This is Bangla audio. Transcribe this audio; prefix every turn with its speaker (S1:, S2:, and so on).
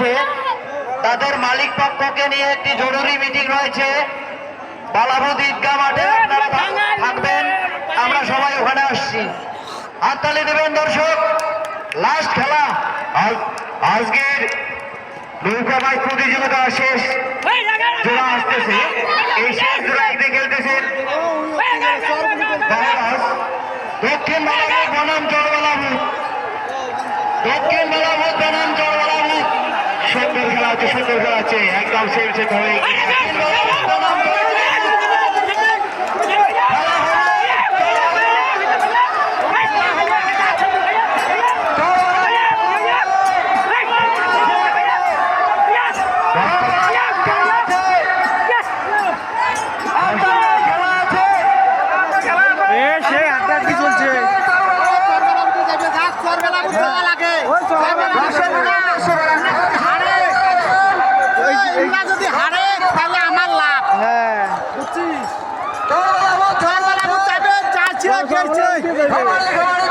S1: রয়েছে। তাদের মালিক পক্ষকে নিয়ে একটি জরুরি মিটিং রয়েছে। বালাবুদ ঈদগাহ মাঠে আপনারা থাকবেন। আমরা সবাই ওখানে আসছি। হাততালি দেবেন দর্শক। লাস্ট খেলা। আজকের নৌকা বাইক প্রতিযোগিতা শেষ। জোড়া আসতেছে। এই শেষ জোড়া এগিয়ে খেলতেছেন। দক্ষিণ বালাবুদ বনাম চরবালাবুদ দক্ষিণ চরবালাবুদ সুন্দর খেলা হচ্ছে একদম সেম সেম হয়ে
S2: চাইবে চার ছিল খেলছে